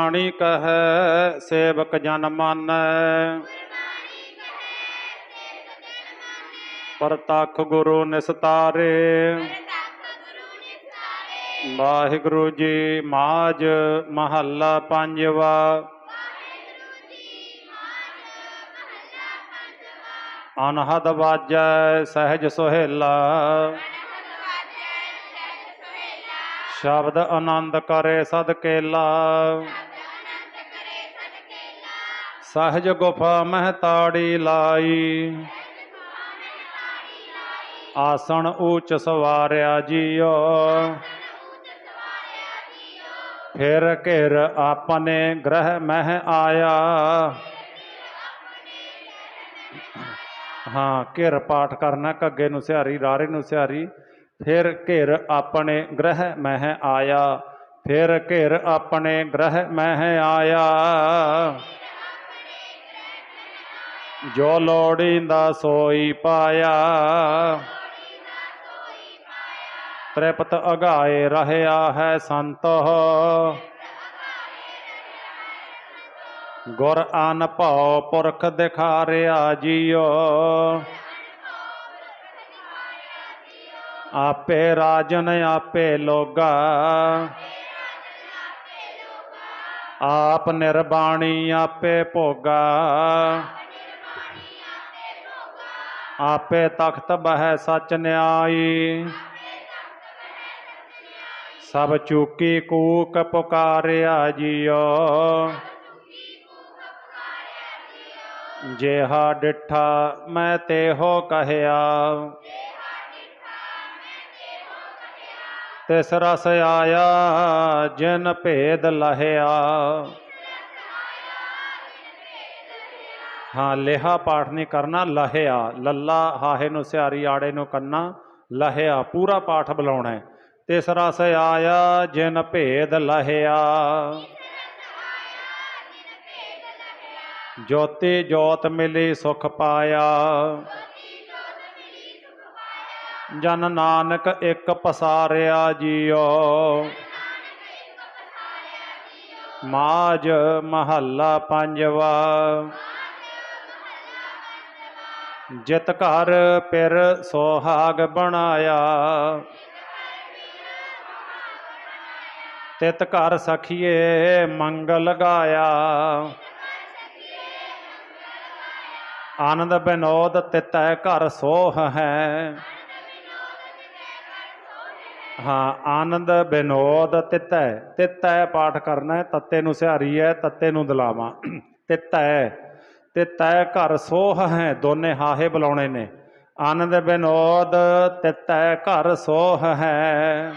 ਬਾਣੀ ਕਹੈ, ਸੇਵਕ ਜਨ ਮਾਨੈ। ਪਰਤਖ ਗੁਰੂ ਨਿਸਤਾਰੇ। ਵਾਹਿਗੁਰੂ ਜੀ ਮਾਜ ਮਹੱਲਾ ਪੰਜਵਾ। ਅਨਹਦ ਵਾਜੈ ਸਹਿਜ ਸੁਹੇਲਾ। ਸ਼ਬਦ ਆਨੰਦ ਕਰੇ ਸਦ ਕੇਲਾ। ਸਹਜ ਗੁਫਾ ਮਹਿ ਤਾੜੀ ਲਾਈ। ਆਸਣ ਊਚ ਸਵਾਰਿਆ ਜੀਓ। ਫਿਰ ਘਿਰ ਆਪਣੇ ਗ੍ਰਹਿ ਮਹਿ ਆਇਆ। ਹਾਂ, ਘਿਰ ਪਾਠ ਕਰਨਾ ਕੱਗੇ ਨੂੰ ਸਿਹਾਰੀ, ਰਾਰੇ ਨੂੰ ਸਿਹਾਰੀ। ਫਿਰ ਘਿਰ ਆਪਣੇ ਗ੍ਰਹਿ ਮਹਿ ਆਇਆ, ਫਿਰ ਘਿਰ ਆਪਣੇ ਗ੍ਰਹਿ ਮਹਿ ਆਇਆ। ਜੋ ਲੋੜੀਂਦਾ ਸੋਈ ਪਾਇਆ, ਤ੍ਰਿਪਤ ਅਗਾਏ ਰਹਿਆ ਹੈ ਸੰਤ। ਗੁਰ ਅਨ ਭਉ ਪੁਰਖ ਦਿਖਾਰਿਆ ਜੀਓ। ਆਪੇ ਰਾਜਨ ਆਪੇ ਲੋਗਾ ਆਪ ਨਿਰਬਾਣੀ ਆਪੇ ਭੋਗਾ ਆਪੇ ਤਖਤ ਬਹਿ ਸਚ ਨਿਆਈ ਸਭ ਚੂਕੀ ਕੂਕ ਪੁਕਾਰਿਆ ਜੀਓ ਜਿਹਾ ਡਿਠਾ ਮੈਂ ਤੇ ਹੋ ਕਹਿਆ ਤਿਸ ਰਸ ਆਇਆ ਜਿਨ ਭੇਦ ਲਹਿਆ। ਹਾਂ, ਲੇਹਾ ਪਾਠ ਨਹੀਂ ਕਰਨਾ, ਲਹਿਆ। ਲੱਲਾ ਹਾਹੇ ਨੂੰ ਸਿਆਰੀ ਆੜੇ ਨੂੰ ਕੰਨਾ, ਲਹਿਆ। ਪੂਰਾ ਪਾਠ ਬੁਲਾਉਣਾ ਹੈ। ਤਿਸ ਰਸ ਆਇਆ ਜਿਨ ਭੇਦ ਲਹਿਆ। ਜੋਤੀ ਜੋਤ ਮਿਲੀ, ਸੁਖ ਪਾਇਆ। ਜਨ ਨਾਨਕ ਇੱਕ ਪਸਾਰਿਆ ਜੀਓ। ਮਾਜ ਮਹੱਲਾ ਪੰਜਵਾ। ਜਿਤ ਘਰ ਪਿਰ ਸੋਹਾਗ ਬਣਾਇਆ। ਤਿਤ ਘਰ ਸਖੀਏ ਮੰਗ ਗਾਇਆ। ਆਨੰਦ ਬਿਨੋਦ ਤਿਤੈ ਘਰ ਸੋਹ ਹੈ। ਹਾਂ, ਆਨੰਦ ਬਿਨੋਦ ਤਿਤੈ। ਤਿਤੈ ਪਾਠ ਕਰਨਾ ਹੈ, ਤੱਤੇ ਨੂੰ ਸਿਹਾਰੀ ਹੈ ਤੱਤੇ ਨੂੰ ਦਲਾਵਾਂ। ਤਿਤੈ ਤਿਤੈ ਘਰ ਸੋਹ ਹੈ, ਦੋਨੇ ਹਾਹੇ ਬੁਲਾਉਣੇ ਨੇ। ਆਨੰਦ ਬਿਨੋਦ, ਤਿਤੈ ਘਰ ਸੋਹ ਹੈ।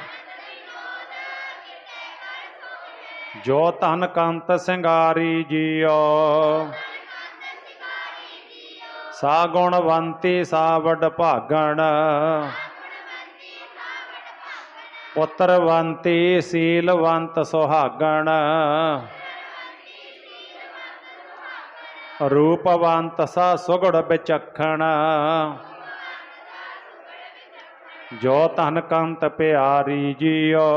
ਜੋ ਤਨ ਕੰਤ ਸਿੰਗਾਰੀ ਜੀਓ, ਸਾ ਗੁਣਵੰਤੀ ਸਾ ਵਡ ਭਾਗਣ। ਪੁੱਤਰਵੰਤੀ ਸੀਲਵੰਤ ਸੁਹਾਗਣ। ਰੂਪਵੰਤ ਸਾ ਸੁਗੜ ਵਿਚਖਣ। ਜੋ ਧਨ ਕੰਤ ਪਿਆਰੀ ਜੀਓ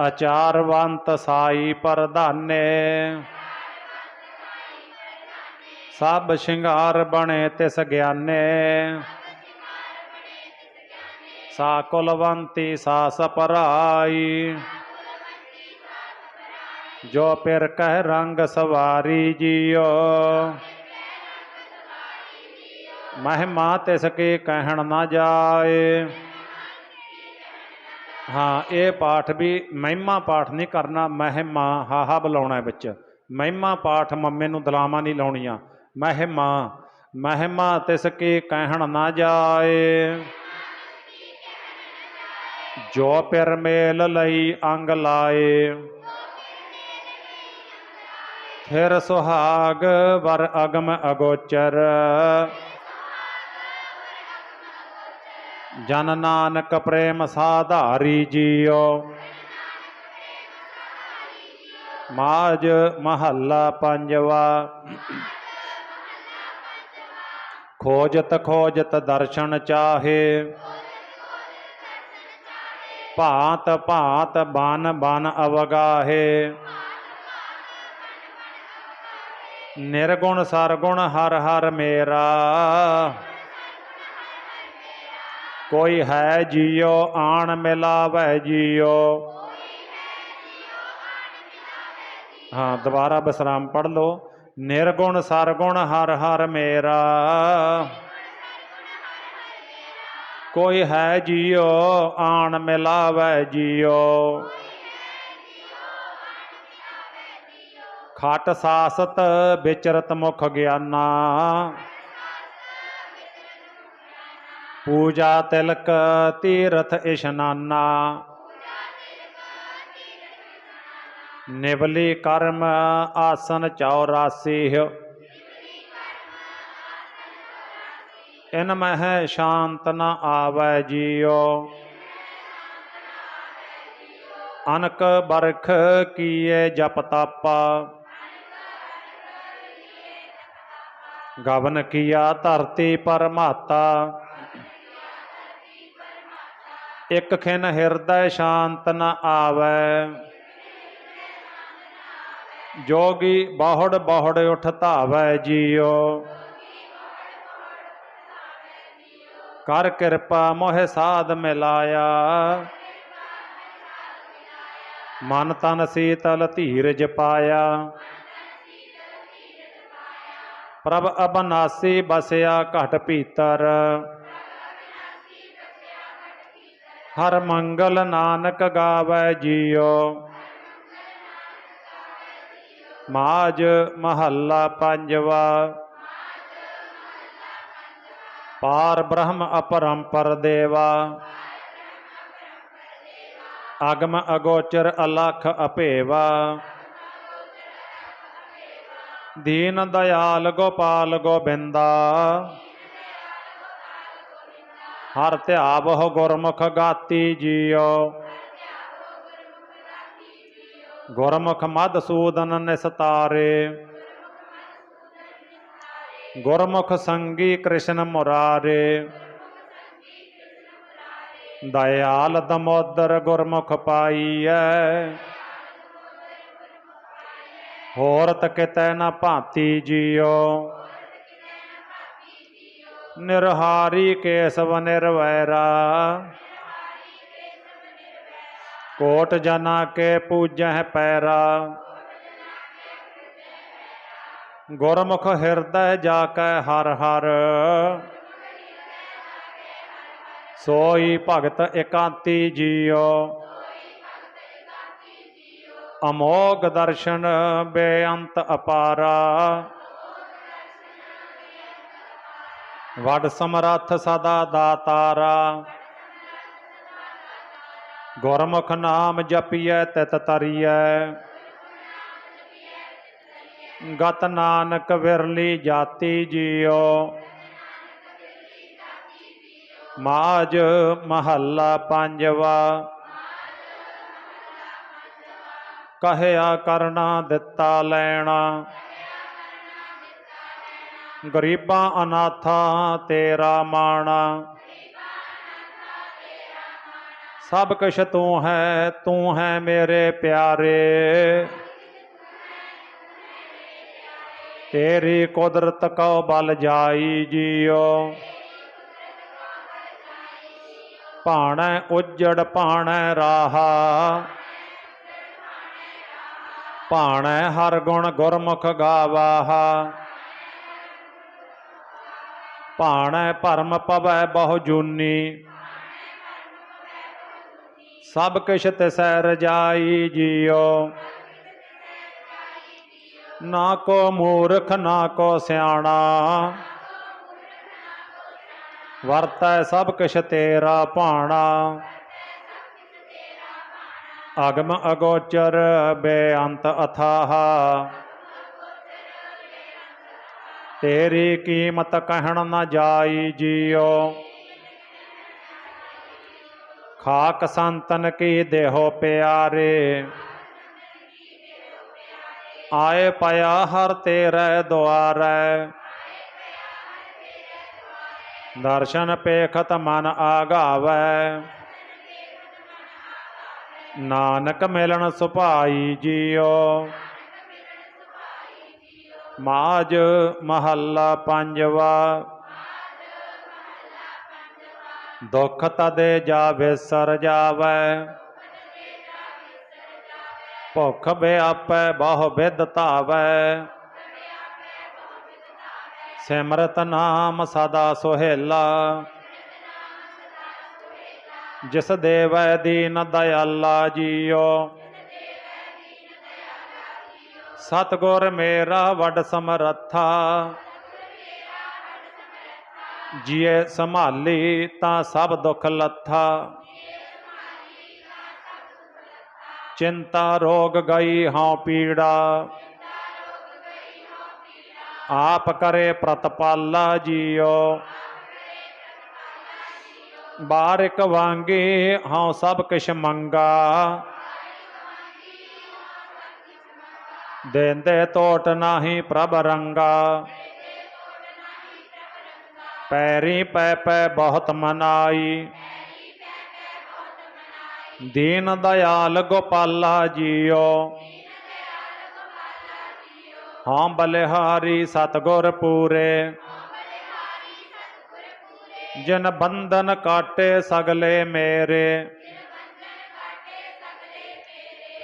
ਆਚਾਰਵੰਤ ਸਾਈ ਪਰਧਾਨੇ। ਸਭ ਸ਼ਿੰਗਾਰ ਬਣੇ ਤਿਸ ਗਿਆਨੇ। ਸਾ ਕੁਲਵੰਤੀ, ਸਾ ਸਪਰਾਈ। ਜੋ ਪਿਰ ਕਹਿ ਰੰਗ ਸਵਾਰੀ ਜੀਓ, ਮਹਿਮਾ ਤਿਸ ਕੀ ਕਹਿਣ ਨਾ ਜਾਏ। ਹਾਂ, ਇਹ ਪਾਠ ਵੀ ਮਹਿਮਾ ਪਾਠ ਨਹੀਂ ਕਰਨਾ, ਮਹਿਮਾ ਹਾਹਾ ਬੁਲਾਉਣਾ ਵਿੱਚ। ਮਹਿਮਾ ਪਾਠ ਮੰਮੇ ਨੂੰ ਦਲਾਵਾਂ ਨਹੀਂ ਲਾਉਣੀਆਂ। ਮਹਿਮਾ ਮਹਿਮਾ ਤਿਸ ਕੀ ਕਹਿਣ ਨਾ ਜਾਏ। ਜੋ ਪਿਰ ਮੇਲ ਲਈ ਅੰਗ ਲਾਏ, ਫਿਰ ਸੁਹਾਗ ਵਰ ਅਗਮ ਅਗੋਚਰ। ਜਨ ਨਾਨਕ ਪ੍ਰੇਮ ਸਾਧਾਰੀ ਜੀਓ, ਮਾਜ ਮਹੱਲਾ ਪੰਜਵਾ। ਖੋਜਤ ਖੋਜਤ ਦਰਸ਼ਨ ਚਾਹੇ ਭਾਤ ਭਾਂਤ ਬਨ ਬਨ ਅਵਗਾਹੇ। ਨਿਰਗੁਣ ਸਰਗੁਣ ਹਰ ਹਰ ਮੇਰਾ। ਕੋਈ ਹੈ ਜੀਉ ਆਣ ਮਿਲਾਵੇ ਜੀਉ। ਹਾਂ, ਦੁਬਾਰਾ ਵਿਸਰਾਮ ਪੜ ਲਓ। ਨਿਰਗੁਣ ਸਰਗੁਣ ਹਰ ਹਰ ਮੇਰਾ। ਕੋਈ ਹੈ ਜੀਓ, ਆਣ ਮਿਲਾਵੇ ਜੀਓ। ਖਟ ਸਾਸਤ ਵਿਚਰਤ ਮੁਖ ਗਿਆਨਾ। ਪੂਜਾ ਤਿਲਕ ਤੀਰਥ ਇਸ਼ਨਾਨਾ। ਨਿਵਲੀ ਕਰਮ ਆਸਨ 84 ਇਨ ਮਹਿ ਸ਼ਾਂਤ ਨ ਆਵੈ ਜੀਉ ਅਨਕ ਬਰਖ ਕੀਏ ਜਪ ਤਾਪਾ। ਗਵਨ ਕੀਆ ਧਰਤੀ ਪਰਮਾਤਾ। ਇਕ ਖਿਨ ਹਿਰਦੈ ਸ਼ਾਂਤ ਨ ਆਵੈ। ਜੋਗੀ ਬਾਹੜ ਬਾਹੜ ਉਠ ਧਾਵੈ ਜੀਉ ਕਰ ਕਿਰਪਾ ਮੋਹਿ ਸਾਧ ਮਿਲਾਇਆ। ਮਨ ਤਨ ਸੀਤਲ ਧੀਰਜ ਪਾਇਆ। ਪ੍ਰਭ ਅਬਨਾਸੀ ਬਸਿਆ ਘਟ ਭੀਤਰ। ਹਰ ਮੰਗਲ ਨਾਨਕ ਗਾਵੇ ਜੀਓ। ਮਾਜ ਮਹੱਲਾ ਪੰਜਵਾ। ਪਾਰ ਬ੍ਰਹਮ ਅਪਰੰਪਰ ਦੇਵਾ। ਅਗਮ ਅਗੋਚਰ ਅਲਖ ਅਪੇਵਾ। ਦੀਨ ਦਇਆਲ ਗੋਪਾਲ ਗੋਬਿੰਦਾ। ਹਰ ਧਿਆਵਹੁ ਗੁਰਮੁਖ ਗਾਤੀ ਜੀਓ। ਗੁਰਮੁਖ ਮਦਸੂਦਨ ਨਿਸਤਾਰੇ। ਗੁਰਮੁਖ ਸੰਗੀ ਕ੍ਰਿਸ਼ਨ ਮੁਰਾਰੇ ਦਇਆਲ ਦਮੋਦਰ ਗੁਰਮੁਖ ਪਾਈਐ ਹੋਰਤ ਕਿਤੈ ਨ ਭਾਂਤੀ ਜੀਉ ਨਿਰਹਾਰੀ ਕੇਸਵ ਨਿਰਵੈਰਾ ਕੋਟ ਜਨਾ ਕੇ ਪੂਜਹਿ ਪੈਰਾ ਗੁਰਮੁਖ ਹਿਰਦੈ ਜਾ ਕੈ ਹਰ ਹਰ। ਸੋਈ ਭਗਤ ਇਕਾਂਤੀ ਜੀਉ। ਅਮੋਗ ਦਰਸ਼ਨ ਬੇਅੰਤ ਅਪਾਰਾ। ਵਡ ਸਮਰੱਥ ਸਦਾ ਦਾਤਾਰਾ। ਗੁਰਮੁਖ ਨਾਮ ਜਪੀਐ ਤਿਤ ਤਰੀਐ। ਗਤ ਨਾਨਕ ਵਿਰਲੀ ਜਾਤੀ ਜੀਓ। ਮਾਜ ਮਹੱਲਾ ਪੰਜਵਾ। ਕਹਿਆ ਕਰਨਾ ਦਿੱਤਾ ਲੈਣਾ। ਗਰੀਬਾਂ ਅਨਾਥਾਂ ਤੇਰਾ ਮਾਣਾ। ਸਭ ਕੁਛ ਤੂੰ ਹੈ ਤੂੰ ਹੈ ਮੇਰੇ ਪਿਆਰੇ। ਤੇਰੀ ਕੁਦਰਤ ਕਉ ਬਲ ਜਾਈ ਜੀਉ ਭਾਣੈ ਉਜੜ, ਭਾਣੈ ਰਾਹਾ। ਭਾਣੈ ਹਰ ਗੁਣ ਗੁਰਮੁਖ ਗਾਵਾਹਾ। ਭਾਣੈ ਭਰਮ ਪਵੈ ਬਹੁ ਜੂਨੀ। ਸਭ ਕਿਛ ਤਿਸੈ ਰਜਾਈ ਜੀਉ ਨਾ ਕੋ ਮੂਰਖ, ਨਾ ਕੋ ਸਿਆਣਾ। ਵਰਤੈ ਸਭ ਕਿਛ ਤੇਰਾ ਭਾਣਾ। ਅਗਮ ਅਗੋਚਰ ਬੇਅੰਤ ਅਥਾਹ। ਤੇਰੀ ਕੀਮਤ ਕਹਿਣ ਨਾ ਜਾਈ ਜੀਓ। ਖਾਕ ਸੰਤਨ ਕੀ ਦੇਹੋ ਪਿਆਰੇ। ਆਏ ਪਿਆ ਹਰ ਤੇਰੇ ਦੁਆਰੈ। ਦਰਸ਼ਨ ਪੇਖਤ ਮਨ ਆਗਾਵੈ। ਨਾਨਕ ਮਿਲਣ ਸੁਭਾਈ ਜੀਓ। ਮਾਜ ਮਹੱਲਾ ਪੰਜਵਾ। ਦੁਖ ਤਦੇ ਜਾ ਵਿਸਰ ਜਾਵੈ। ਭੁਖ ਬਿਆਪੈ ਬਹੁ ਬਿਦ ਧਾਵੈ। ਸਿਮਰਤ ਨਾਮ ਸਦਾ ਸੁਹੇਲਾ। ਜਿਸ ਦੇਵੈ ਦੀਨ ਦਇਆਲਾ ਜੀਓ। ਸਤਗੁਰ ਮੇਰਾ ਵਡ ਸਮਰੱਥਾ। ਜੀਏ ਸੰਭਾਲੀ ਤਾਂ ਸਭ ਦੁੱਖ ਲੱਥਾ। ਚਿੰਤਾ ਰੋਗ ਗਈ ਹਉ ਪੀੜਾ ਆਪ ਕਰੇ ਪ੍ਰਤਪਾਲਾ ਜੀਓ ਬਾਰਿਕ ਵਾਂਗੇ ਹਉ ਸਭ ਕਿਛ ਮੰਗਾ ਦੇਂਦੇ ਟੋਟ ਨਾਹੀ ਪ੍ਰਭ ਰੰਗਾ ਪੈਰੀ ਪੈ ਪੈ ਬਹੁਤ ਮਨਾਈ ਦੀਨ ਦਇਆਲ ਗੋਪਾਲਾ ਜੀਓ। ਹਾਂ ਬਲਿਹਾਰੀ ਸਤਗੁਰ ਪੂਰੇ। ਜਨ ਬੰਧਨ ਕਾਟੇ ਸਗਲੇ ਮੇਰੇ।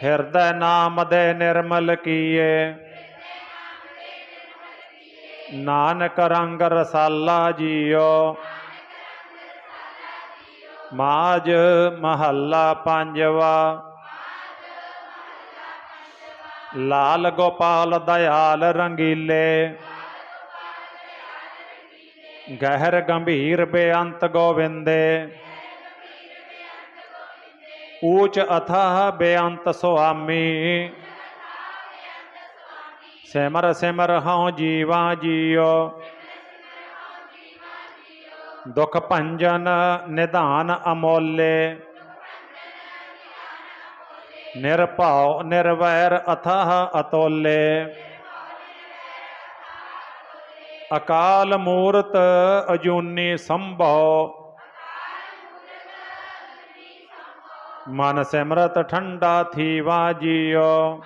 ਹਿਰਦੈ ਨਾਮ ਦੇ ਨਿਰਮਲ ਕੀਏ। ਨਾਨਕ ਰੰਗ ਰਸਾਲਾ ਜੀਓ। ਮਾਜ ਮਹੱਲਾ ਪੰਜਵਾ। ਲਾਲ ਗੋਪਾਲ ਦਇਆਲ ਰੰਗੀਲੇ। ਗਹਿਰ ਗੰਭੀਰ ਬੇਅੰਤ ਗੋਵਿੰਦੇ। ਊਚ ਅਥਾਹ ਬੇਅੰਤ ਸੁਆਮੀ। ਸਿਮਰ ਸਿਮਰ ਹਉ ਜੀਵਾ ਜੀਓ। ਦੁਖ ਭੰਜਨ ਨਿਧਾਨ ਅਮੋਲੇ ਨਿਰਭਉ ਨਿਰਵੈਰ ਅਥਾਹ ਅਤੋਲੇ ਅਕਾਲ ਮੂਰਤ ਅਜੂਨੀ ਸੰਭਉ ਮਨ ਸਿਮਰਤ ਠੰਡਾ ਥੀਵਾ ਜੀਓ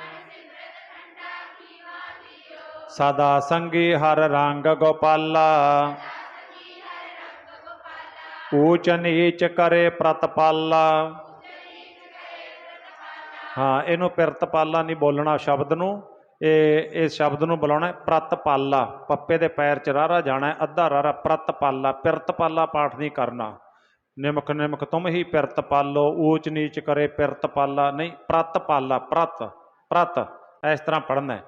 ਸਦਾ ਸੰਗੀ ਹਰ ਰੰਗ ਗੋਪਾਲਾ ਊਚ ਨੀਚ ਕਰੇ ਪ੍ਰਤਪਾਲਾ। ਹਾਂ ਇਹਨੂੰ ਪਿਰਤਪਾਲਾ ਨਹੀਂ ਬੋਲਣਾ ਸ਼ਬਦ ਨੂੰ। ਇਹ ਇਸ ਸ਼ਬਦ ਨੂੰ ਬੁਲਾਉਣਾ ਹੈ ਪ੍ਰਤਪਾਲਾ। ਪੱਪੇ ਦੇ ਪੈਰ ਚ ਰਾਰਾ ਜਾਣਾ ਹੈ, ਅੱਧਾ ਰਾਰਾ ਪ੍ਰਤਪਾਲਾ। ਪਿਰਤਪਾਲਾ ਪਾਠ ਨਹੀਂ ਕਰਨਾ। ਨਿਮਕ ਨਿਮਕ ਤੁਮ ਹੀ ਪਿਰਤ ਪਾਲੋ ਊਚ ਨੀਚ ਕਰੇ ਪਿਰਤ ਪਾਲਾ ਨਹੀਂ ਪ੍ਰਤ ਪਾਲਾ ਪ੍ਰਤ ਪ੍ਰਤ। ਇਸ ਤਰ੍ਹਾਂ ਪੜਨਾ ਹੈ।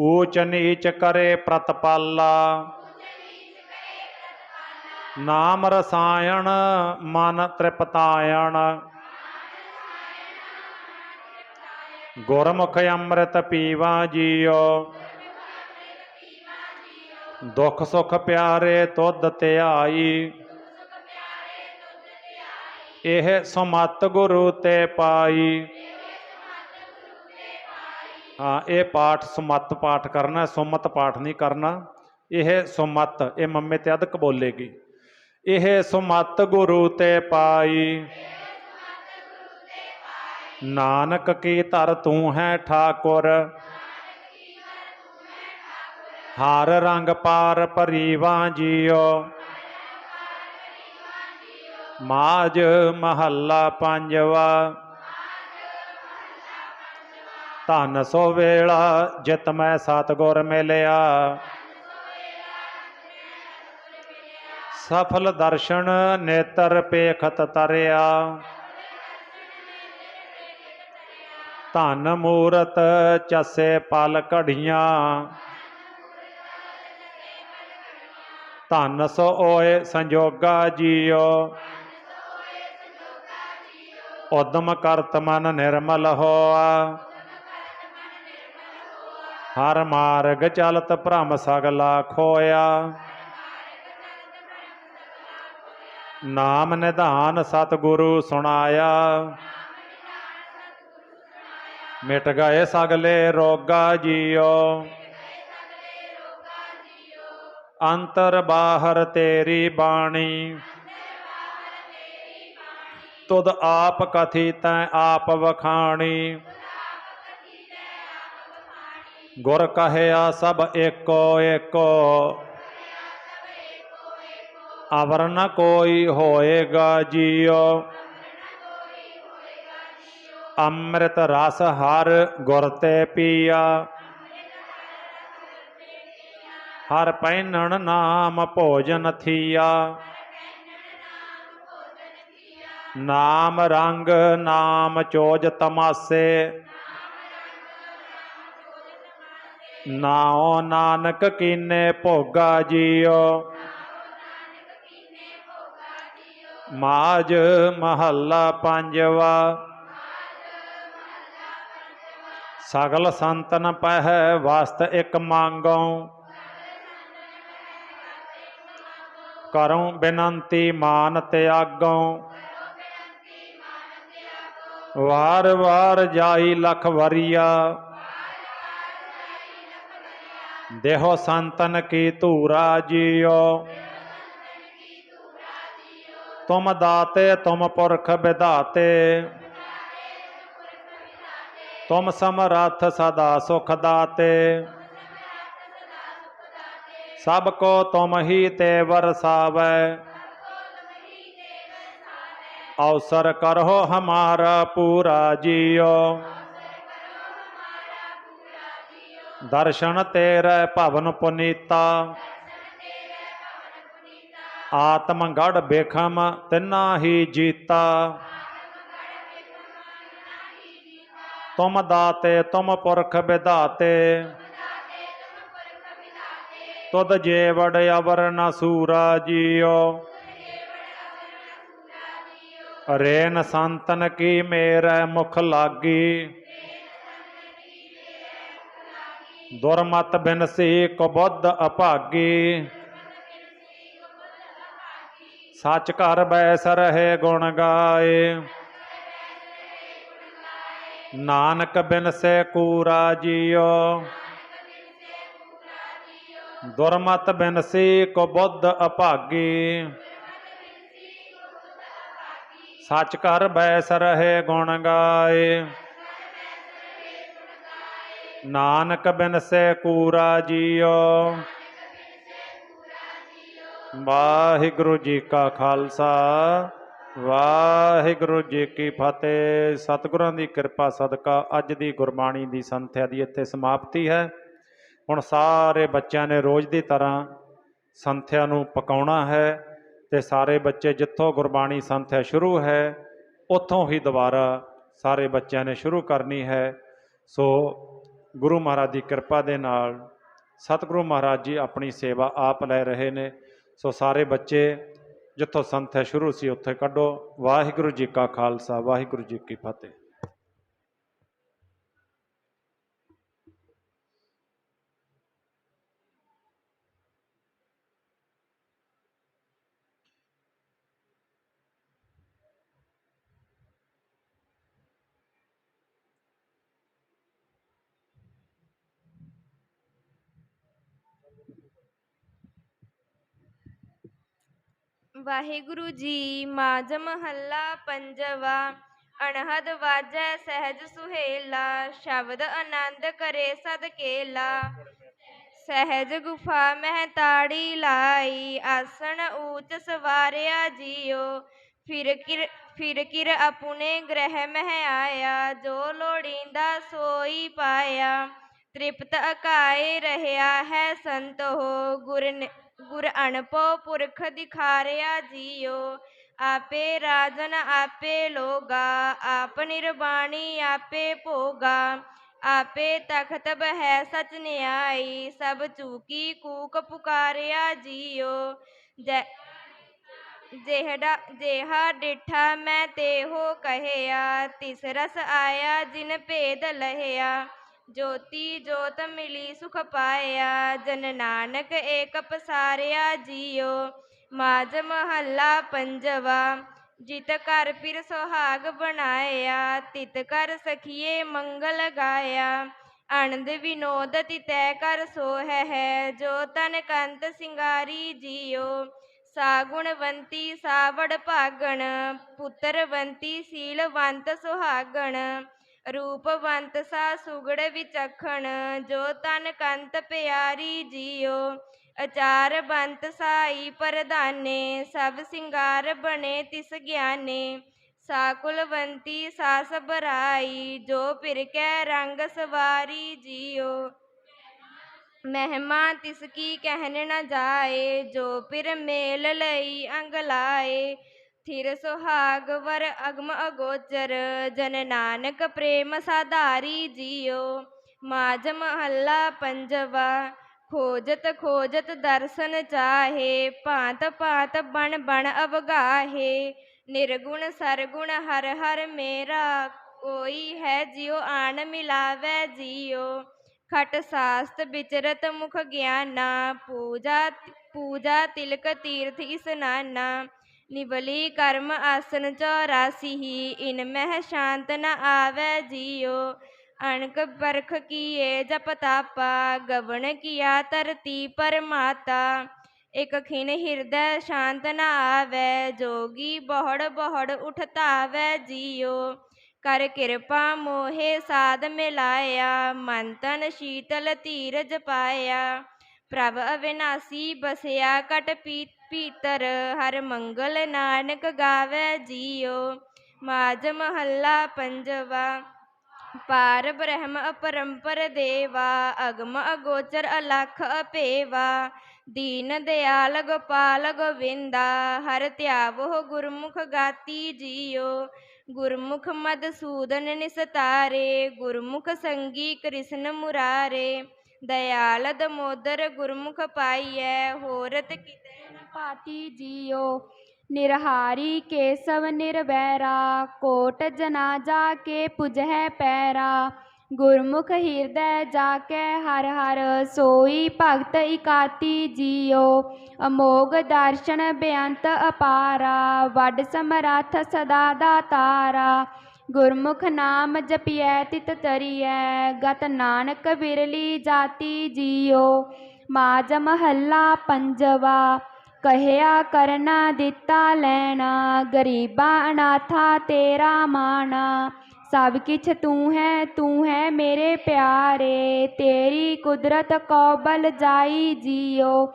ਊਚ ਨੀਚ ਕਰੇ ਪ੍ਰਤ ਪਾਲਾ ਨਾਮ ਰਸਾਇਣ ਮਨ ਤ੍ਰਿਪਤਾਇਣ ਗੁਰਮੁਖ ਅੰਮ੍ਰਿਤ ਪੀਵਾ ਜੀਓ ਦੁੱਖ ਸੁਖ ਪਿਆਰੇ ਤੁਧ ਧਿਆਈ ਇਹ ਸਮਤ ਗੁਰੂ ਤੇ ਪਾਈ ਹਾਂ ਇਹ ਪਾਠ ਸਮਤ ਪਾਠ ਕਰਨਾ ਹੈ, ਸੁਮਤ ਪਾਠ ਨਹੀਂ ਕਰਨਾ ਇਹ ਸੁਮਤ ਇਹ ਮੰਮੇ ਤੇ ਅਧਕ ਬੋਲੇਗੀ ਇਹ ਸੁਮਤ ਗੁਰੂ ਤੇ ਪਾਈ। ਨਾਨਕ ਕੀ ਧਰ ਤੂੰ ਹੈ ਠਾਕੁਰ। ਹਰ ਰੰਗ ਪਾਰ ਪਰੀਵਾ ਜੀਓ। ਮਾਜ ਮਹੱਲਾ ਪੰਜਵਾ। ਧਨ ਸੋ ਵੇਲਾ ਜਿਤ ਮੈਂ ਸਤਗੁਰ ਮਿਲਿਆ। ਸਫਲ ਦਰਸ਼ਨ ਨੇਤਰ ਪੇਖਤ ਤਰਿਆ ਧਨ ਮੂਰਤ ਚਸੇ ਪਲ ਘੜੀਆਂ ਧਨ ਸੋ ਓਏ ਸੰਜੋਗਾ ਜੀਓ ਉਦਮ ਕਰਤ ਮਨ ਨਿਰਮਲ ਹੋਆ ਹਰ ਮਾਰਗ ਚਲਤ ਭ੍ਰਮ ਸਗਲਾ ਖੋਇਆ ਨਾਮ ਨਿਧਾਨ ਸਤਿਗੁਰੂ ਸੁਣਾਇਆ। ਮਿਟ ਗਏ ਸਗਲੇ ਰੋਗਾ ਜੀਓ। ਅੰਤਰ ਬਾਹਰ ਤੇਰੀ ਬਾਣੀ। ਤੁਧ ਆਪ ਕਥੀ ਤੈ ਆਪ ਵਖਾਣੀ। ਗੁਰ ਕਹਿਆ ਸਭ ਏਕੋ ਏਕੋ ਅਵਰ ਨ ਕੋਈ ਹੋਏਗਾ ਜੀਉ ਅੰਮ੍ਰਿਤ ਰਸ ਹਰ ਗੁਰ ਤੇ ਪੀਆ ਹਰ ਪੈਨਣ ਨਾਮ ਭੋਜਨ ਥੀਆ ਨਾਮ ਰੰਗ ਨਾਮ ਚੋਜ ਤਮਾਸੇ ਨਾਉ ਨਾਨਕ ਕੀਨੇ ਮਾਜ ਮਹੱਲਾ ਪੰਜਵਾ। ਸਗਲ ਸੰਤਨ ਪਹਿ ਵਸਤ ਇਕ ਮੰਗਉ। ਕਰਉ ਬੇਨੰਤੀ ਮਾਨ ਤਿਆਗਉ ਵਾਰ ਵਾਰ ਜਾਈ ਲਖ ਵਰੀਆ। ਦੇਹੋ ਸੰਤਨ ਕੀ ਧੂਰਾ ਜੀਓ। ਤੁਮ ਦਾਤੇ, ਤੁਮ ਪੁਰਖ ਵਿਧਾਤੇ ਤੁਮ ਸਮਰੱਥ ਸਦਾ ਸੁਖ ਦਾਤੇ। ਸਭ ਕੋ ਤੁਮ ਹੀ ਤੇ ਵਰਸਾਵੈ। ਅਵਸਰ ਕਰੋ ਹਮਾਰਾ ਪੂਰਾ ਜੀਓ। ਦਰਸ਼ਨ ਤੇਰੇ ਭਵਨ ਪੁਨੀਤਾ। ਆਤਮਗੜ ਬੇਖਮ ਤਿਨਾ ਹੀ ਜੀਤਾ। ਤੁਮ ਦਾਤੇ, ਤੁਮ ਪੁਰਖ ਵਿਧਾਤੇ। ਤੁਧ ਜੇਵੜ ਅਵਰ ਨ ਸੂਰਾ ਜੀਓ। ਰੇਨ ਸੰਤਨ ਕੀ ਮੇਰੇ ਮੁਖ ਲਾਗੀ। ਦੁਰਮਤ ਬਿਨਸੀ ਕਬੁੱਧ ਅਭਾਗੀ। ਸੱਚ ਘਰ ਬੈਸ ਰਹੇ ਗੁਣ ਗਾਏ। ਨਾਨਕ ਬਿਨ ਸੇ ਕੂਰਾ ਜੀਓ। ਦੁਰਮਤ ਬਿਨਸੀ ਬੁੱਧ ਅਭਾਗੀ। ਸੱਚ ਘਰ ਬੈਸ ਰਹੇ ਗੁਣ ਗਾਏ। ਨਾਨਕ ਬਿਨ ਸੇ ਕੂਰਾ ਜੀਓ। ਵਾਹਿਗੁਰੂ ਜੀ ਕਾ ਖਾਲਸਾ, ਵਾਹਿਗੁਰੂ ਜੀ ਕੀ ਫਤਿਹ। ਸਤਿਗੁਰਾਂ ਦੀ ਕਿਰਪਾ ਸਦਕਾ ਅੱਜ ਦੀ ਗੁਰਬਾਣੀ ਦੀ ਸੰਥਿਆ ਦੀ ਇੱਥੇ ਸਮਾਪਤੀ ਹੈ। ਹੁਣ ਸਾਰੇ ਬੱਚਿਆਂ ਨੇ ਰੋਜ਼ ਦੀ ਤਰ੍ਹਾਂ ਸੰਥਿਆ ਨੂੰ ਪਕਾਉਣਾ ਹੈ ਤੇ ਸਾਰੇ ਬੱਚੇ ਜਿੱਥੋਂ ਗੁਰਬਾਣੀ ਸੰਥਿਆ ਸ਼ੁਰੂ ਹੈ, ਉੱਥੋਂ ਹੀ ਦੁਬਾਰਾ ਸਾਰੇ ਬੱਚਿਆਂ ਨੇ ਸ਼ੁਰੂ ਕਰਨੀ ਹੈ। ਸੋ ਗੁਰੂ ਮਹਾਰਾਜ ਦੀ ਕਿਰਪਾ ਦੇ ਨਾਲ ਸਤਿਗੁਰੂ ਮਹਾਰਾਜ ਜੀ ਆਪਣੀ ਸੇਵਾ ਆਪ ਲੈ ਰਹੇ ਨੇ। ਸੋ ਸਾਰੇ ਬੱਚੇ ਜਿੱਥੋਂ ਸੰਥਿਆ ਸ਼ੁਰੂ ਸੀ, ਉੱਥੇ ਕੱਢੋ। ਵਾਹਿਗੁਰੂ ਜੀ ਕਾ ਖਾਲਸਾ, ਵਾਹਿਗੁਰੂ ਜੀ ਕੀ ਫਤਿਹ। ਵਾਹਿਗੁਰੂ ਜੀ ਮਾਝ ਮਹੱਲਾ ਪੰਜਵਾ, ਅਣਹਦ ਵਾਜੈ ਸਹਿਜ ਸੁਹੇਲਾ, ਸ਼ਬਦ ਆਨੰਦ ਕਰੇ ਸਦ ਸਹਿਜ ਗੁਫਾ ਮਹਿ ਤਾੜੀ ਲਾਈ, ਆਸਣ ਊਚ ਸਵਾਰਿਆ ਜੀਓ। ਫਿਰ ਕਿਰ ਫਿਰ ਕਿਰ ਆਪਣੇ ਗ੍ਰਹਿ ਮਹਿ ਆਇਆ, ਜੋ ਲੋੜੀਂਦਾ ਸੋਈ ਪਾਇਆ। ਤ੍ਰਿਪਤ ਅਕਾਏ ਰਹਿਆ ਹੈ ਸੰਤ ਹੋ ਗੁਰ ਗੁਰ ਅਣਪੋ ਪੁਰਖ ਦਿਖਾਰਿਆ ਜੀਓ ਆਪੇ ਰਾਜਨ ਆਪੇ ਲੋਗਾ ਆਪ ਨਿਰਬਾਣੀ ਆਪੇ ਭੋਗਾ ਆਪੇ ਤਖਤ ਬਹਿ ਸਚ ਨਿਆਈ ਸਭ ਚੂਕੀ ਕੂਕ ਪੁਕਾਰਿਆ ਜੀਓ ਜੈ ਜਿਹੜਾ ਜਿਹਾ ਡਿਠਾ ਮੈਂ ਤੇਹੋ ਕਹਿਆ ਤਿਸ ਰਸ ਆਇਆ ਜਿਨ ਭੇਦ ਲਹਿਆ ਜੋਤੀ ਜੋਤ ਮਿਲੀ ਸੁਖ ਪਾਇਆ, ਜਨ ਨਾਨਕ ਏਕ ਪਸਾਰਿਆ ਜੀਓ, ਮਾਝ ਮਹੱਲਾ ਪੰਜਵਾ, ਜਿਤ ਘਰ ਫਿਰ ਸੁਹਾਗ ਬਣਾਇਆ, ਤਿਤ ਕਰ ਸਖੀਏ ਮੰਗਲ ਗਾਇਆ, ਆਨੰਦ ਵਿਨੋਦ ਤਿਤੈ ਕਰ ਸੋਹਿ ਹੈ, ਜੋ ਤਨ ਕੰਤ ਸਿੰਗਾਰੀ ਜੀਓ, ਸਾਗੁਣਵੰਤੀ ਸਾਵੜ ਭਾਗਣ, ਪੁੱਤਰਵੰਤੀ ਸੀਲਵੰਤ ਸੁਹਾਗਣ ਰੂਪਵੰਤ ਸਾ ਸੁਗੜ ਵਿਚਖਣ ਜੋ ਤਨ ਕੰਤ ਪਿਆਰੀ ਜੀਓ। ਅਚਾਰ ਬੰਤ ਸਾਈ ਪਰਦਾਨੇ ਸਭ ਸਿੰਗਾਰ ਬਣੇ ਤਿਸ ਗਿਆਨੇ। ਸਾ ਕੁਲਵੰਤੀ ਸਾ ਸਬਰਾਈ ਜੋ ਪਿਰ ਕੈ ਰੰਗ ਸਵਾਰੀ ਜੀਓ। ਮਹਿਮਾ ਤਿਸ ਕੀ ਕਹਿਨ ਨ ਜਾਏ, ਜੋ ਪਿਰ ਮੇਲ ਲਈ ਅੰਗ ਲਾਏ। ਥਿਰ ਸੁਹਾਗ, ਵਰ ਅਗਮ ਅਗੋਚਰ, ਜਨ ਨਾਨਕ ਪ੍ਰੇਮ ਸਾਧਾਰੀ ਜਿਓ। ਮਾਝ ਮਹੱਲਾ ਪੰਜਵਾ, ਖੋਜਤ ਖੋਜਤ ਦਰਸ਼ਨ ਚਾਹੇ, ਭਾਂਤ ਭਾਂਤ ਬਣ ਬਣ ਅਵਗਾਹੇ। ਨਿਰਗੁਣ ਸਰਗੁਣ ਹਰ ਹਰ ਮੇਰਾ, ਕੋਈ ਹੈ ਜਿਉ ਆਣ ਮਿਲਾਵੈ ਜੀਓ। ਖਟ ਸਾਸਤ ਵਿਚਰਤ ਮੁਖ ਗਿਆਨਾ, ਪੂਜਾ ਪੂਜਾ ਤਿਲਕ ਤੀਰਥ ਇਸਨਾਨਾ ਨਿਵਲੀ ਕਰਮ ਆਸਨ ਚੌਰਾਸੀ ਹੀ ਇਨ ਮਹਿ ਸ਼ਾਂਤ ਨ ਆਵੈ ਜੀਓ ਅਣਕ ਪਰਖ ਕੀਏ ਜਪ ਤਾਪਾ, ਗਵਣ ਕੀਆ ਧਰਤੀ ਪਰਮਾਤਾ। ਇਕ ਖਿਨ ਹਿਰਦੈ ਸ਼ਾਂਤ ਨ ਆਵੈ, ਜੋਗੀ ਬਹੁੜ ਬਹੁੜ ਉਠਤਾਵੈ ਧਾਵੈ ਕਰ ਕਿਰਪਾ ਮੋਹੇ ਸਾਧ ਮਿਲਾਇਆ, ਮਨ ਤਨ ਸ਼ੀਤਲ ਧੀਰਜ ਪਾਇਆ। ਪ੍ਰਭ ਅਵਿਨਾਸੀ ਬਸਿਆ, ਕਟ ਪੀਤ ਪੀਤਰ ਹਰ ਮੰਗਲ ਨਾਨਕ ਗਾਵੈ ਜੀਓ ਮਾਝ ਮਹੱਲਾ ਪੰਜਵਾ। ਪਾਰ ਬ੍ਰਹਮ ਅਪਰੰਪਰ ਦੇਵਾ, ਅਗਮ ਅਗੋਚਰ ਅਲਖ ਅਪੇਵਾ। ਦੀਨ ਦਿਆਲ ਗੋਪਾਲ ਗੋਵਿੰਦਾ, ਹਰ ਧਿਆਵੋ ਗੁਰਮੁਖ ਗਾਤੀ ਜੀਓ ਗੁਰਮੁਖ ਮਦਸੂਦਨ ਨਿਸਤਾਰੇ ਗੁਰਮੁਖ ਸੰਗੀ ਕ੍ਰਿਸ਼ਨ ਮੁਰਾਰੇ। ਦਇਆਲ ਦਮੋਦਰ ਗੁਰਮੁਖ ਪਾਈਐ, ਹੋਰਤ ਕਿਤੇ ਨ ਪਾਤੀ ਜੀਓ, ਨਿਰਹਾਰੀ ਕੇਸਵ ਨਿਰਵੈਰਾ, ਕੋਟ ਜਨਾ ਜਾ ਕੇ ਪੁਜਹਿ ਪੈਰਾ, ਗੁਰਮੁਖ ਹਿਰਦੈ ਜਾ ਕੇ ਹਰ ਹਰ, ਸੋਈ ਭਗਤ ਇਕਾਤੀ ਜੀਓ, ਅਮੋਗ ਦਰਸ਼ਨ ਬੇਅੰਤ ਅਪਾਰਾ, ਵੱਡ ਸਮਰੱਥ ਸਦਾ ਦਾਤਾਰਾ ਗੁਰਮੁਖ ਨਾਮ ਜਪਿਐ ਤਿਤ ਤਰੀਐ, ਗਤ ਨਾਨਕ ਵਿਰਲੀ ਜਾਤੀ ਜੀਓ, ਮਾਜ ਮਹੱਲਾ ਪੰਜਵਾ ਕਹਿਆ ਕਰਨਾ, ਦਿੱਤਾ ਲੈਣਾ, ਗਰੀਬਾਂ ਅਨਾਥਾ ਤੇਰਾ ਮਾਣਾ। ਸਭ ਕਿਛ ਤੂੰ ਹੈ ਤੂੰ ਹੈ ਮੇਰੇ ਪਿਆਰੇ। ਤੇਰੀ ਕੁਦਰਤ ਕੋ ਬਲ ਜਾਈ ਜੀਓ।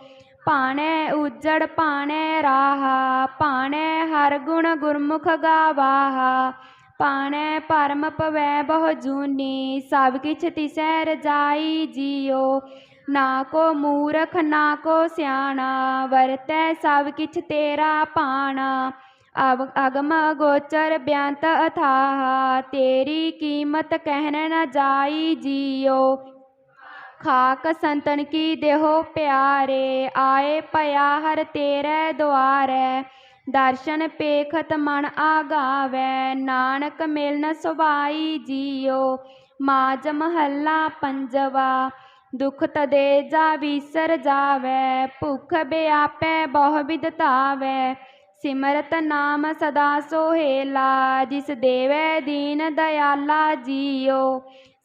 ਭਾਣੈ ਉਜੜ, ਭਾਣੈ ਰਾਹਾ। ਭਾਣੈ ਹਰ ਗੁਣ ਗੁਰਮੁਖ ਗਾਵਾਹਾ। ਪਾਣੈ ਪਰਮ ਪਵੈ ਬਹੁ ਜੂਨੀ। ਸਭ ਕਿਛ ਤਿਸੈ ਰਜਾਈ ਜੀਓ। ਨਾ ਕੋ ਮੂਰਖ, ਨਾ ਕੋ ਸਿਆਣਾ, ਵਰਤੈ ਸਭ ਕਿਛ ਤੇਰਾ ਪਾਣਾ ਅਗਮ ਗੋਚਰ ਬਿਆੰਤ ਅਥਾਹ, ਤੇਰੀ ਕੀਮਤ ਕਹਿਣ ਨ ਜਾਈ ਜੀਓ। ਖਾਕ ਸੰਤਨ ਕੀ ਦੇਹੋ ਪਿਆਰੇ, ਆਏ ਪਿਆ ਹਰ ਤੇਰੇ ਦੁਆਰੈ। ਦਰਸ਼ਨ ਪੇਖਤ ਮਨ ਆਗਾਵੈ, ਨਾਨਕ ਮਿਲਨ ਸੁਭਾਈ ਜੀਓ। ਮਾਝ ਮਹੱਲਾ ਪੰਜਵਾ ਦੁਖ ਤਦੇ ਜਾ ਵਿਸਰ ਜਾਵੈ, ਭੁਖ ਬਿਆਪੈ ਬਹੁ ਵਿਦਤਾਵੈ ਸਿਮਰਤ ਨਾਮ ਸਦਾ ਸੋਹੇਲਾ, ਜਿਸ ਦੇਵੈ ਦੀਨ ਦਇਆਲਾ ਜੀਓ।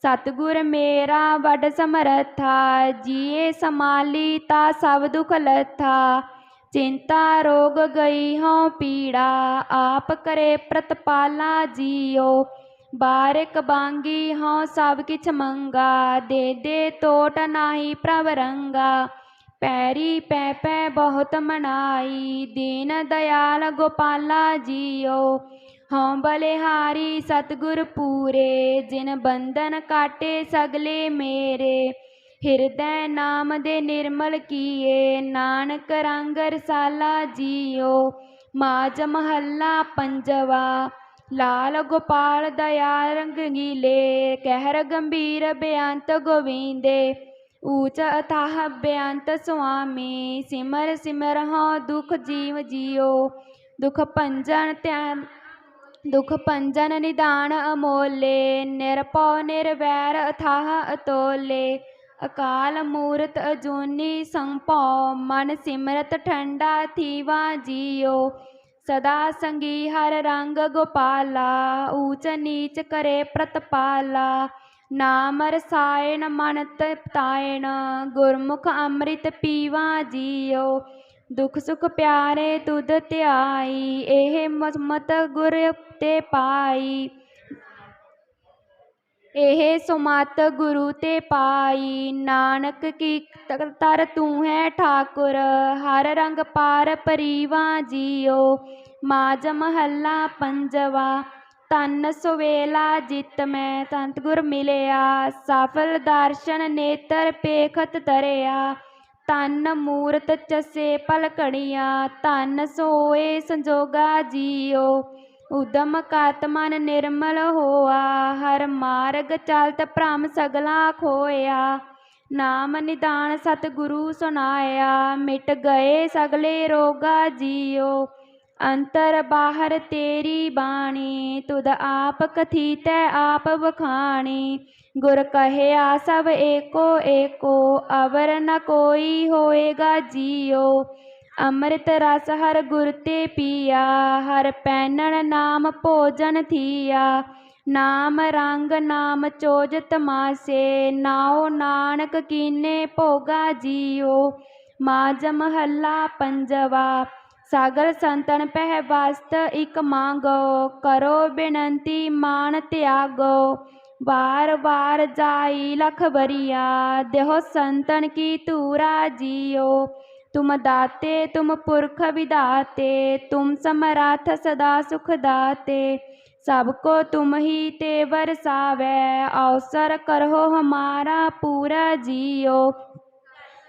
ਸਤਿਗੁਰ ਮੇਰਾ ਵੱਡ ਸਮਰੱਥਾ, ਜੀਏ ਸਮਾਲੀ ਤਾ ਸਭ ਦੁਖ ਲੱਥਾ। ਚਿੰਤਾ ਰੋਗ ਗਈ ਹਉ ਪੀੜਾ, ਆਪ ਕਰੇ ਪ੍ਰਤਪਾਲਾ ਜੀਓ। ਬਾਰਕ ਬਾਂਗੀ ਹਉ ਸਭ ਕਿਛ ਮੰਗਾ, ਦੇ ਦੇ ਤੋਟ ਨਾਹੀ ਪ੍ਰਭ ਰੰਗਾ। ਪੈਰੀ ਪੈ ਪੈ ਬਹੁਤ ਮਨਾਈ, ਦੀਨ ਦਇਆਲ ਗੋਪਾਲਾ ਜੀਓ। ਹਉ ਬਲਿਹਾਰੀ ਸਤਿਗੁਰ ਪੂਰੇ, ਜਿਨ ਬੰਧਨ ਕਾਟੇ ਸਗਲੇ ਮੇਰੇ। ਹਿਰਦੈ ਨਾਮ ਦੇ ਨਿਰਮਲ ਕੀਏ, ਨਾਨਕ ਰੰਗ ਰਸਾਲਾ ਜੀਓ। ਮਾਝ ਮਹੱਲਾ ਪੰਜਵਾ ਲਾਲ ਗੋਪਾਲ ਦਇਆਲ ਰੰਗੀਲੇ ਕਹਿਰ ਗੰਭੀਰ ਬੇਅੰਤ ਗੋਵਿੰਦੇ, ਊਚ ਅਥਾਹ ਬੇਅੰਤ ਸੁਆਮੀ, ਸਿਮਰ ਸਿਮਰ ਹਉ ਦੁਖ ਜੀਵ ਜੀਓ, ਦੁਖ ਭੰਜਨ ਧਿਆਨ, ਦੁਖ ਭੰਜਨ ਨਿਦਾਨ ਅਮੋਲੇ, ਨਿਰਭਉ ਨਿਰਵੈਰ ਅਥਾਹ ਅਤੋਲੇ, ਅਕਾਲ ਮੂਰਤ ਅਜੂਨੀ ਸੰਭਉ, ਮਨ ਸਿਮਰਤ ਠੰਡਾ ਥੀਵਾ ਜੀਓ ਸਦਾ ਸੰਗੀ ਹਰ ਰੰਗ ਗੋਪਾਲਾ, ਊਚ ਨੀਚ ਕਰੇ ਪ੍ਰਤਪਾਲਾ। ਨਾਮ ਰਸਾਇਣ ਮਨ ਤ੍ਰਿਪਤਾਇਣ ਗੁਰਮੁਖ ਅੰਮ੍ਰਿਤ ਪੀਵਾ ਜੀਓ ਦੁਖ ਸੁਖ ਪਿਆਰੇ ਤੁਧ ਧਿਆਈ, ਇਹ ਮਤ ਗੁਰ ਤੇ ਪਾਈ। ਇਹ ਸੁਮਤ ਗੁਰੂ ਤੇ ਪਾਈ। ਨਾਨਕ ਕੀ ਤਰ ਤੂੰ ਹੈ ਠਾਕੁਰ, ਹਰ ਰੰਗ ਪਾਰ ਪਰੀਵਾ ਜੀਓ। ਮਾਜ ਮਹੱਲਾ ਪੰਜਵਾ ਤਨ ਸੁਵੇਲਾ ਜਿਤ ਮੈਂ ਸੰਤ ਗੁਰ ਮਿਲਿਆ। ਸਫਲ ਦਰਸ਼ਨ ਨੇਤਰ ਪੇਖਤ ਤਰਿਆ ਤਨ ਮੂਰਤ ਚਸੇ ਪਲ ਪਲਕਣੀਆਂ ਤਨ ਸੋਏ ਸੰਜੋਗਾ ਜੀਓ। ਉਦਮ ਕਤ ਮਨ ਨਿਰਮਲ ਹੋਆ, ਹਰ ਮਾਰਗ ਚਲਤ ਭ੍ਰਮ ਸਗਲਾ ਖੋਇਆ। ਨਾਮ ਨਿਦਾਨ ਸਤਿਗੁਰੂ ਸੁਨਾਇਆ ਮਿਟ ਗਏ ਸਗਲੇ ਰੋਗਾ ਜੀਓ। ਅੰਤਰ ਬਾਹਰ ਤੇਰੀ ਬਾਣੀ, ਤੁਧ ਆਪ ਕਥੀਤੈ ਆਪ ਵਖਾਣੀ। ਗੁਰ ਕਹਿਆ, ਸਭ ਏਕੋ ਏਕੋ, ਅਵਰ ਨ ਕੋਈ ਹੋਏਗਾ ਜੀਓ। ਅੰਮ੍ਰਿਤ ਰਸ ਹਰ ਗੁਰ ਤੇ ਪੀਆ, ਹਰ ਪੈਨਣ ਨਾਮ ਭੋਜਨ ਥੀਆ। ਨਾਮ ਰੰਗ ਨਾਮ ਚੋਜ ਤਮਾਸੇ, ਨਾਉ ਨਾਨਕ ਕੀਨੇ ਭੋਗਾ ਜੀਓ। ਮਾਜ ਮਹੱਲਾ ਪੰਜਵਾ, ਸਾਗਰ ਸੰਤਨ ਪਹਿ ਵਸਤ ਇਕ ਮੰਗੋ। ਕਰੋ ਬੇਨੰਤੀ ਮਾਨ ਤਿਆਗੋ, ਵਾਰ ਵਾਰ ਜਾਈ ਲਖ ਬਰੀਆ ਦੇਹੋ ਸੰਤਨ ਕੀ ਧੂਰਾ ਜੀਓ। ਤੁਮ ਦਾਤੇ ਤੁਮ ਪੁਰਖ ਵਿਦਾਤੇ ਤੁਮ ਸਮਰੱਥ ਸਦਾ ਸੁਖ ਦਾਤੇ ਸਭ ਕੋ ਤੁਮ ਹੀ ਤੇ ਵਰਸਾਵੈ ਅਵਸਰ ਕਰੋ ਹਮਾਰਾ ਪੂਰਾ ਜੀਓ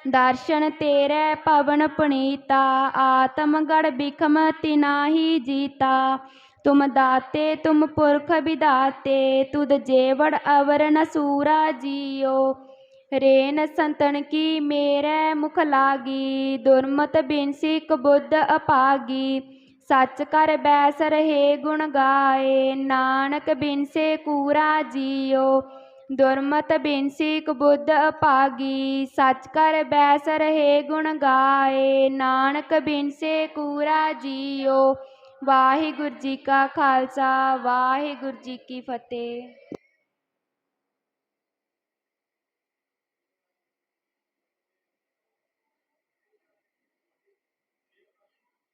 ਦਰਸ਼ਨ ਤੇਰੇ ਪਵਨ ਪੁਨੀਤਾ ਆਤਮ ਗੜ ਬਿਖਮ ਤਿਨਾਹੀ ਜੀਤਾ ਤੁਮ ਦਾਤੇ ਤੁਮ ਪੁਰਖ ਵਿਦਾਤੇ ਤੁਧ ਜੇਵੜ ਅਵਰ ਨ ਸੂਰਾ ਜੀਓ ਰੇਨ ਸੰਤਨ ਕੀ ਮੇਰੇ ਮੁਖ ਲਾਗੀ, ਦੁਰਮਤ ਬਿਨਸੀ ਕਬੁੱਧ ਅਪਾਗੀ। ਸੱਚ ਕਰ ਬੈਸ ਰਹੇ ਗੁਣ ਗਾਏ, ਨਾਨਕ ਬਿਨਸੇ ਕੂਰਾ ਜੀਓ। ਦੁਰਮਤ ਬਿਨਸੀ ਕਬੁੱਧ ਅਪਾਗੀ, ਸੱਚ ਕਰ ਬੈਸ ਰਹੇ ਗੁਣ ਗਾਏ, ਨਾਨਕ ਬਿਨਸੇ ਕੂਰਾ ਜੀਓ। ਵਾਹਿਗੁਰੂ ਜੀ ਕਾ ਖਾਲਸਾ, ਵਾਹਿਗੁਰੂ ਜੀ ਕੀ ਫਤਿਹ।